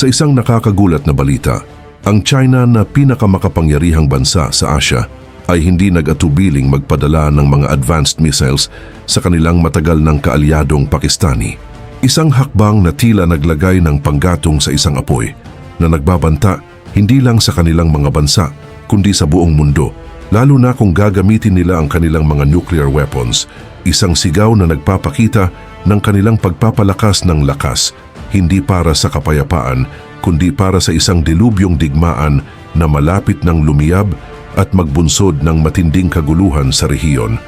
Sa isang nakakagulat na balita, ang China na pinakamakapangyarihang bansa sa Asia ay hindi nag-atubiling magpadala ng mga advanced missiles sa kanilang matagal ng kaalyadong Pakistani. Isang hakbang na tila naglagay ng panggatong sa isang apoy na nagbabanta hindi lang sa kanilang mga bansa kundi sa buong mundo, lalo na kung gagamitin nila ang kanilang mga nuclear weapons, isang sigaw na nagpapakita ng kanilang pagpapalakas ng lakas, hindi para sa kapayapaan, kundi para sa isang dilubyong digmaan na malapit ng lumiyab at magbunsod ng matinding kaguluhan sa rehiyon.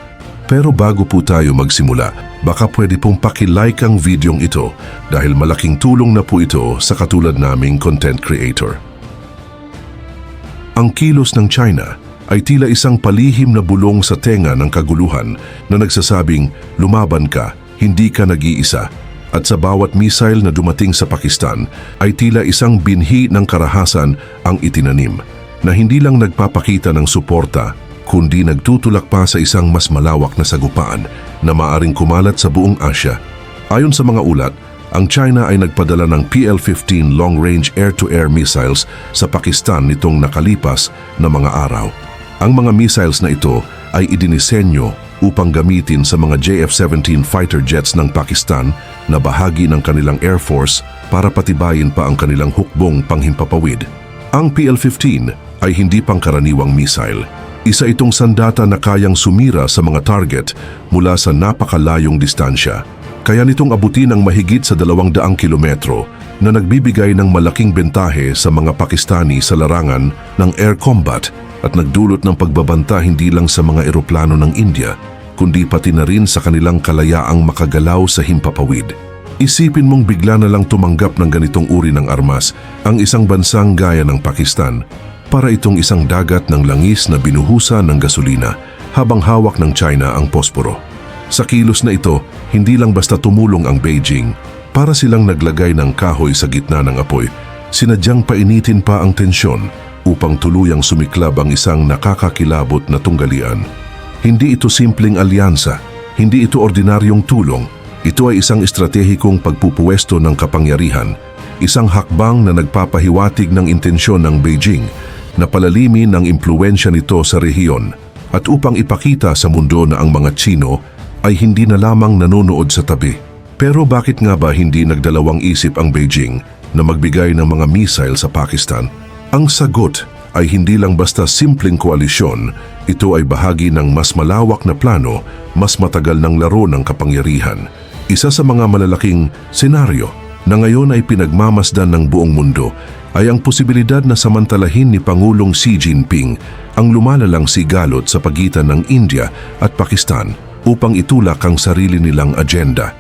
Pero bago po tayo magsimula, baka pwede pong pakilike ang videong ito dahil malaking tulong na po ito sa katulad naming content creator. Ang kilos ng China ay tila isang palihim na bulong sa tenga ng kaguluhan na nagsasabing lumaban ka, hindi ka nag-iisa. At sa bawat missile na dumating sa Pakistan ay tila isang binhi ng karahasan ang itinanim na hindi lang nagpapakita ng suporta kundi nagtutulak pa sa isang mas malawak na sagupaan na maaring kumalat sa buong Asya. Ayon sa mga ulat, ang China ay nagpadala ng PL-15 long-range air-to-air missiles sa Pakistan nitong nakalipas na mga araw. Ang mga missiles na ito ay idinisenyo upang gamitin sa mga JF-17 fighter jets ng Pakistan na bahagi ng kanilang Air Force para patibayin pa ang kanilang hukbong panghimpapawid. Ang PL-15 ay hindi pangkaraniwang missile. Isa itong sandata na kayang sumira sa mga target mula sa napakalayong distansya. Kaya nitong abutin ang mahigit sa 200 kilometro na nagbibigay ng malaking bentahe sa mga Pakistani sa larangan ng air combat at nagdulot ng pagbabanta hindi lang sa mga eroplano ng India, kundi pati na rin sa kanilang kalayaang makagalaw sa himpapawid. Isipin mong bigla na lang tumanggap ng ganitong uri ng armas ang isang bansang gaya ng Pakistan para itong isang dagat ng langis na binuhusan ng gasolina habang hawak ng China ang posporo. Sa kilos na ito, hindi lang basta tumulong ang Beijing para silang naglagay ng kahoy sa gitna ng apoy, sinadyang painitin pa ang tensyon upang tuluyang sumiklab ang isang nakakakilabot na tunggalian. Hindi ito simpleng alyansa, hindi ito ordinaryong tulong, ito ay isang estratehikong pagpupuwesto ng kapangyarihan, isang hakbang na nagpapahiwatig ng intensyon ng Beijing na palalimin ang impluensya nito sa rehiyon at upang ipakita sa mundo na ang mga Tsino ay hindi na lamang nanonood sa tabi. Pero bakit nga ba hindi nagdalawang isip ang Beijing na magbigay ng mga missile sa Pakistan? Ang sagot ay hindi lang basta simpleng koalisyon, ito ay bahagi ng mas malawak na plano, mas matagal ng laro ng kapangyarihan. Isa sa mga malalaking senaryo na ngayon ay pinagmamasdan ng buong mundo ay ang posibilidad na samantalahin ni Pangulong Xi Jinping ang lumalalang sigalot sa pagitan ng India at Pakistan upang itulak ang sarili nilang agenda.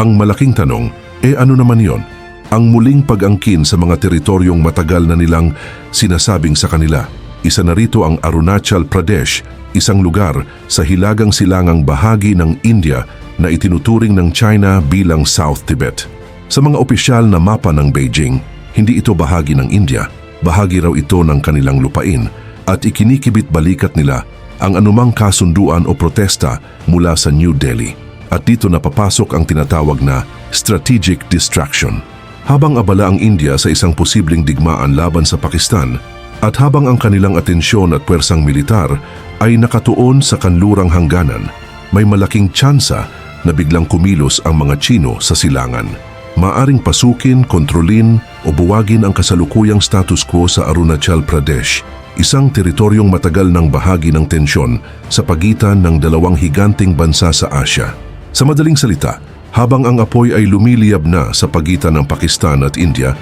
Ang malaking tanong, e ano naman yon? Ang muling pag-angkin sa mga teritoryong matagal na nilang sinasabing sa kanila. Isa na rito ang Arunachal Pradesh, isang lugar sa hilagang silangang bahagi ng India na itinuturing ng China bilang South Tibet. Sa mga opisyal na mapa ng Beijing, hindi ito bahagi ng India, bahagi raw ito ng kanilang lupain at ikinikibit balikat nila ang anumang kasunduan o protesta mula sa New Delhi. At dito napapasok ang tinatawag na strategic distraction. Habang abala ang India sa isang posibleng digmaan laban sa Pakistan, at habang ang kanilang atensyon at pwersang militar ay nakatuon sa kanlurang hangganan, may malaking tsansa na biglang kumilos ang mga Chino sa silangan. Maaring pasukin, kontrolin o buwagin ang kasalukuyang status quo sa Arunachal Pradesh, isang teritoryong matagal ng bahagi ng tensyon sa pagitan ng dalawang higanting bansa sa Asya. Sa madaling salita, habang ang apoy ay lumiliyab na sa pagitan ng Pakistan at India,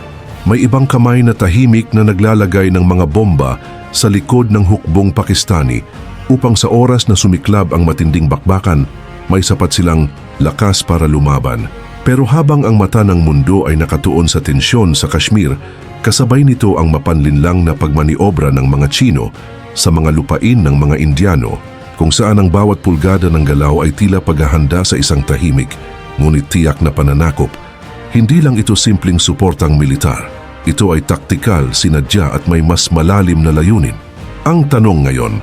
may ibang kamay na tahimik na naglalagay ng mga bomba sa likod ng hukbong Pakistani upang sa oras na sumiklab ang matinding bakbakan, may sapat silang lakas para lumaban. Pero habang ang mata ng mundo ay nakatuon sa tensyon sa Kashmir, kasabay nito ang mapanlinlang na pagmaniobra ng mga Chino sa mga lupain ng mga Indiano kung saan ang bawat pulgada ng galaw ay tila paghahanda sa isang tahimik, ngunit tiyak na pananakop. Hindi lang ito simpleng suportang militar. Ito ay taktikal, sinadya at may mas malalim na layunin. Ang tanong ngayon,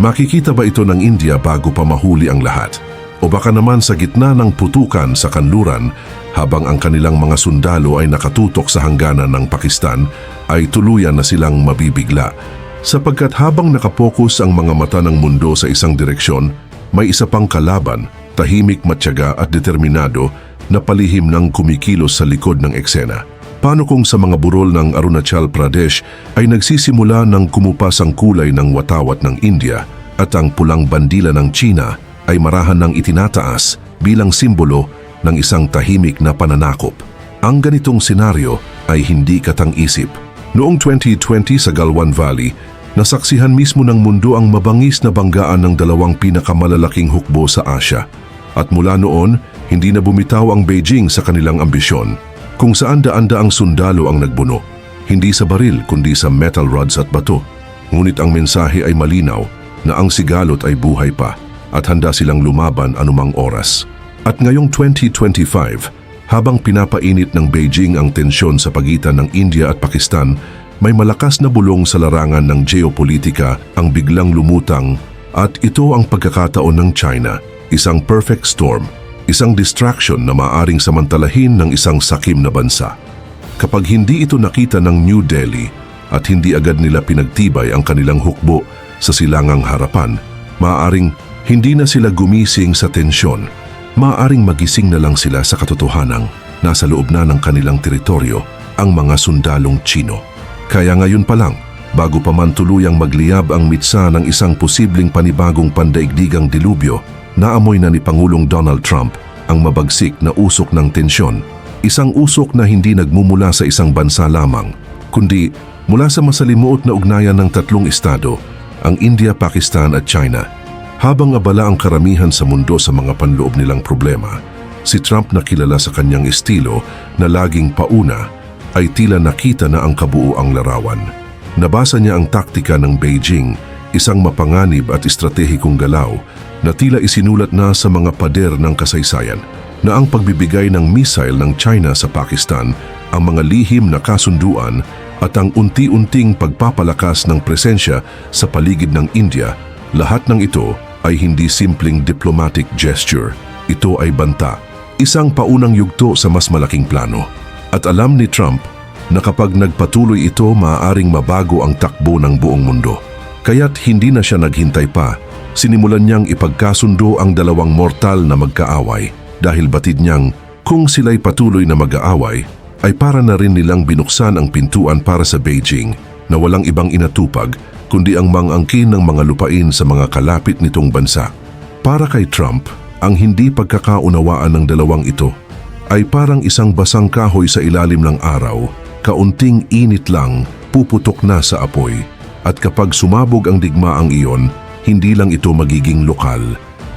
makikita ba ito ng India bago pa mahuli ang lahat? O baka naman sa gitna ng putukan sa kanluran, habang ang kanilang mga sundalo ay nakatutok sa hangganan ng Pakistan ay tuluyan na silang mabibigla. Sapagkat habang nakapokus ang mga mata ng mundo sa isang direksyon, may isa pang kalaban, tahimik matyaga at determinado na palihim ng kumikilos sa likod ng eksena. Paano kung sa mga burol ng Arunachal Pradesh ay nagsisimula ng kumupas ang kulay ng watawat ng India at ang pulang bandila ng China ay marahan ng itinataas bilang simbolo ng isang tahimik na pananakop. Ang ganitong senaryo ay hindi katang-isip. Noong 2020 sa Galwan Valley, nasaksihan mismo ng mundo ang mabangis na banggaan ng dalawang pinakamalalaking hukbo sa Asya. At mula noon, hindi na bumitaw ang Beijing sa kanilang ambisyon, kung saan daan-daang sundalo ang nagbuno, hindi sa baril kundi sa metal rods at bato. Ngunit ang mensahe ay malinaw na ang sigalot ay buhay pa at handa silang lumaban anumang oras. At ngayong 2025, habang pinapainit ng Beijing ang tensyon sa pagitan ng India at Pakistan, may malakas na bulong sa larangan ng geopolitika ang biglang lumutang at ito ang pagkakataon ng China, isang perfect storm, isang distraction na maaring samantalahin ng isang sakim na bansa. Kapag hindi ito nakita ng New Delhi at hindi agad nila pinagtibay ang kanilang hukbo sa silangang harapan, maaaring hindi na sila gumising sa tensyon. Maaaring magising na lang sila sa katotohanang nasa loob na ng kanilang teritoryo ang mga sundalong Chino. Kaya ngayon pa lang, bago pa man tuluyang magliyab ang mitsa ng isang posibleng panibagong pandaigdigang dilubyo, naamoy na ni Pangulong Donald Trump ang mabagsik na usok ng tensyon. Isang usok na hindi nagmumula sa isang bansa lamang, kundi mula sa masalimuot na ugnayan ng tatlong estado, ang India, Pakistan at China. Habang abala ang karamihan sa mundo sa mga panloob nilang problema, si Trump na kilala sa kanyang estilo na laging pauna ay tila nakita na ang kabuuang larawan. Nabasa niya ang taktika ng Beijing, isang mapanganib at estratehikong galaw na tila isinulat na sa mga pader ng kasaysayan na ang pagbibigay ng missile ng China sa Pakistan ang mga lihim na kasunduan at ang unti-unting pagpapalakas ng presensya sa paligid ng India, lahat ng ito ay hindi simpleng diplomatic gesture. Ito ay banta, isang paunang yugto sa mas malaking plano. At alam ni Trump na kapag nagpatuloy ito maaaring mabago ang takbo ng buong mundo. Kaya't hindi na siya naghintay pa, sinimulan niyang ipagkasundo ang dalawang mortal na magkaaway dahil batid niyang kung sila'y patuloy na mag-aaway, ay para na rin nilang binuksan ang pintuan para sa Beijing na walang ibang inatupag kundi ang mangangkin ng mga lupain sa mga kalapit nitong bansa. Para kay Trump, ang hindi pagkakaunawaan ng dalawang ito ay parang isang basang kahoy sa ilalim ng araw, kaunting init lang, puputok na sa apoy. At kapag sumabog ang digmaang iyon, hindi lang ito magiging lokal,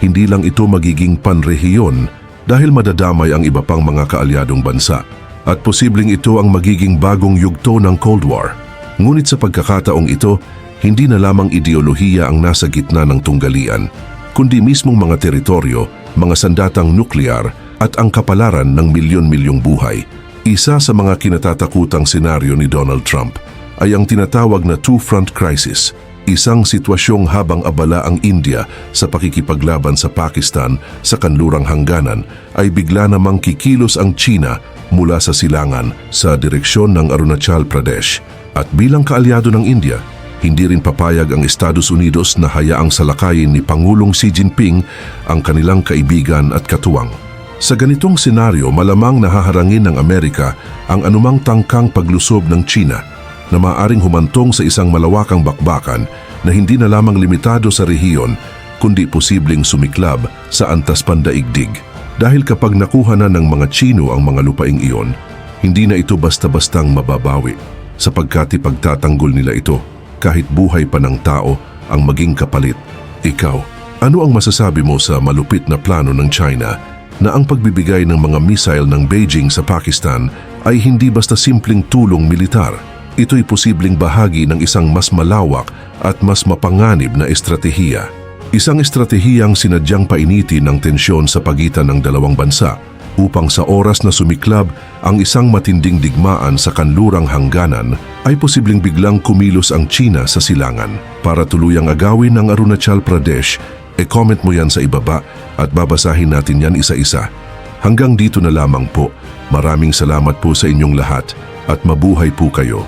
hindi lang ito magiging panrehiyon dahil madadamay ang iba pang mga kaalyadong bansa. At posibleng ito ang magiging bagong yugto ng Cold War. Ngunit sa pagkakataong ito, hindi na lamang ideolohiya ang nasa gitna ng tunggalian, kundi mismong mga teritoryo, mga sandatang nuklear at ang kapalaran ng milyon-milyong buhay. Isa sa mga kinatatakutang senaryo ni Donald Trump ay ang tinatawag na two-front crisis, isang sitwasyong habang abala ang India sa pakikipaglaban sa Pakistan sa kanlurang hangganan ay bigla namang kikilos ang China mula sa silangan sa direksyon ng Arunachal Pradesh. At bilang kaalyado ng India, hindi rin papayag ang Estados Unidos na hayaang salakayin ni Pangulong Xi Jinping ang kanilang kaibigan at katuwang. Sa ganitong senaryo, malamang nahaharangin ng Amerika ang anumang tangkang paglusob ng China na maaring humantong sa isang malawakang bakbakan na hindi na lamang limitado sa rehiyon kundi posibleng sumiklab sa antas pandaigdig. Dahil kapag nakuha na ng mga Chino ang mga lupaing iyon, hindi na ito basta-bastang mababawi sapagkat ipagtatanggol nila ito kahit buhay pa ng tao ang maging kapalit. Ikaw, ano ang masasabi mo sa malupit na plano ng China na ang pagbibigay ng mga missile ng Beijing sa Pakistan ay hindi basta simpleng tulong militar. Ito'y posibleng bahagi ng isang mas malawak at mas mapanganib na estratehiya. Isang estratehiyang sinadyang painitin ng tensyon sa pagitan ng dalawang bansa upang sa oras na sumiklab ang isang matinding digmaan sa kanlurang hangganan ay posibleng biglang kumilos ang China sa silangan para tuluyang agawin ng Arunachal Pradesh. E-comment mo yan sa ibaba at babasahin natin yan isa-isa. Hanggang dito na lamang po. Maraming salamat po sa inyong lahat at mabuhay po kayo.